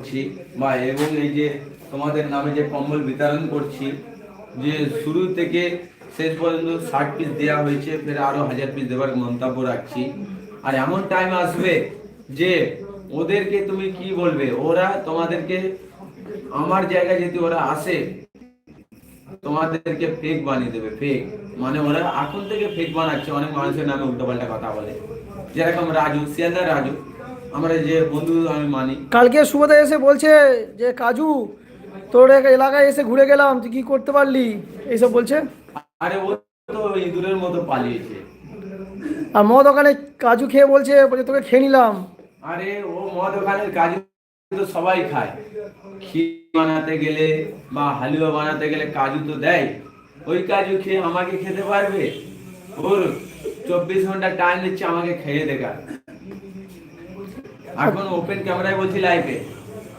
করছি বা এবং এই যে তোমাদের নামে যে কম্বল বিতরণ করছি, যে শুরু থেকে শেষ পর্যন্ত ষাট পিস দেওয়া হয়েছে, ফের আরও হাজার পিস দেওয়ার মন্তব্য রাখছি। আর এমন টাইম আসবে যে ওদেরকে তুমি কি বলবে? ওরা তোমাদেরকে, আমার জায়গায় যদি ওরা আসে, তোমাদেরকে ফেক বানিয়ে দেবে ফেক মানে ওরা এখন থেকে ফেক বানাচ্ছে, অনেক মানুষের নামে উল্টোপাল্টা কথা বলে। যেরকম রাজু শিয়ালদার রাজু আমরা যে বন্ধু আমি মানি। কালকে সুবোধা এসে বলছে যে কাজু তোর এলাকায় এসে ঘুরে গেলাম তুই কি করতে পারলি? এইসব বলছে। আরে ও তো ইঁদুরের মতো পালিয়েছে। আর মদ ওখানে কাজু খেয়ে বলছে বলছে তোকে খেয়ে নিলাম। আরে ও মদ ওখানের কাজু তো সবাই খায়। ক্ষীর বানাতে গেলে বা হালুয়া বানাতে গেলে কাজু তো দেয়। ওই কাজু খেয়ে আমাকে খেতে পারবে? ওর চব্বিশ ঘণ্টা টাইম দিচ্ছে আমাকে খেয়ে দেখা এখন ওপেন ক্যামেরায় বলছি লাইভে